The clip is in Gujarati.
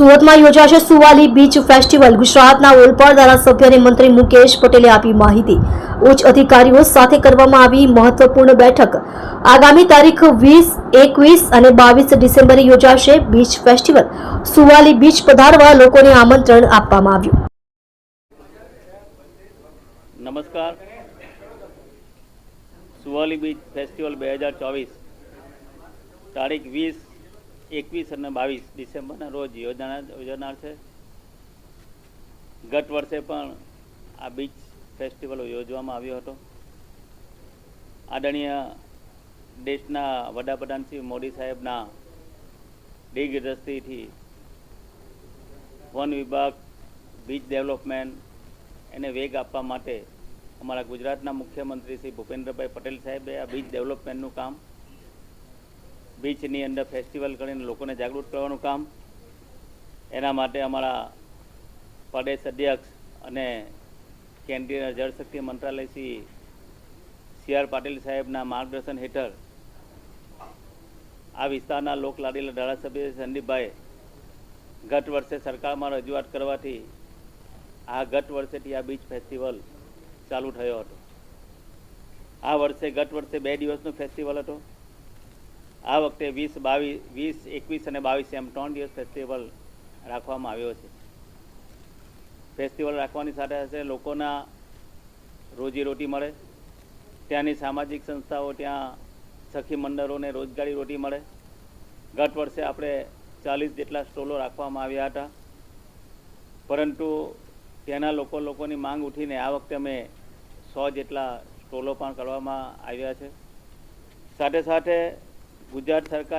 સુરતમાં યોજાશે સુવાલી બીચ ફેસ્ટિવલ. ગુજરાતના ઓલપાડ ધારાસભ્ય અને મંત્રી મુકેશ પટેલે આપી માહિતી. ઉચ્ચ અધિકારીઓ સાથે કરવામાં આવી મહત્વપૂર્ણ બેઠક. આગામી તારીખ વીસ, એકવીસ અને બાવીસ ડિસેમ્બરે યોજાશે બીચ ફેસ્ટિવલ. સુવાલી બીચ પધારવા લોકોને આમંત્રણ આપવામાં આવ્યું. નમસ્કાર. સુવાલી બીચ ફેસ્ટિવલ બે તારીખ વીસ એકવીસ અને બાવીસ ડિસેમ્બરના રોજ યોજાના યોજાનાર છે. ગત વર્ષે પણ આ બીચ ફેસ્ટિવલ યોજવામાં આવ્યો હતો. આદરણીય દેશના વડાપ્રધાન શ્રી મોદી સાહેબના દિગ્દ્રષ્ટિથી વન વિભાગ, બીચ ડેવલપમેન્ટ એને વેગ આપવા માટે અમારા ગુજરાતના મુખ્યમંત્રી શ્રી ભૂપેન્દ્રભાઈ પટેલ સાહેબે આ બીચ ડેવલપમેન્ટનું કામ બીચની અંદર ફેસ્ટિવલ કરીને લોકોને જાગૃત કરવાનું કામ. એના માટે અમારા પ્રદેશ અધ્યક્ષ અને કેન્દ્રીય જળશક્તિ મંત્રાલય શ્રી સી આર પાટીલ સાહેબના માર્ગદર્શન હેઠળ આ વિસ્તારના લોકલાડીલા ધારાસભ્ય સંદીપભાઈ ગત વર્ષે સરકારમાં રજૂઆત કરવાથી આ ગત વર્ષેથી આ બીચ ફેસ્ટિવલ ચાલુ થયો હતો. આ વર્ષે ગત વર્ષે બે દિવસનો ફેસ્ટિવલ હતો. આ વખતે વીસ, બાવીસ, વીસ, એકવીસ અને બાવીસ એમ ત્રણ દિવસ ફેસ્ટિવલ રાખવામાં આવ્યો છે. ફેસ્ટિવલ રાખવાની સાથે સાથે લોકોના રોજીરોટી મળે. ત્યાંની સામાજિક સંસ્થાઓ, ત્યાં સખી મંડળોને રોજગારી રોટી મળે. ગત વર્ષે આપણે ચાલીસ જેટલા સ્ટોલો રાખવામાં આવ્યા હતા. પરંતુ ત્યાંના લોકો લોકોની માંગ ઉઠીને આ વખતે અમે સો જેટલા સ્ટોલો પણ કરવામાં આવ્યા છે. સાથે સાથે ગુજરાત સરકાર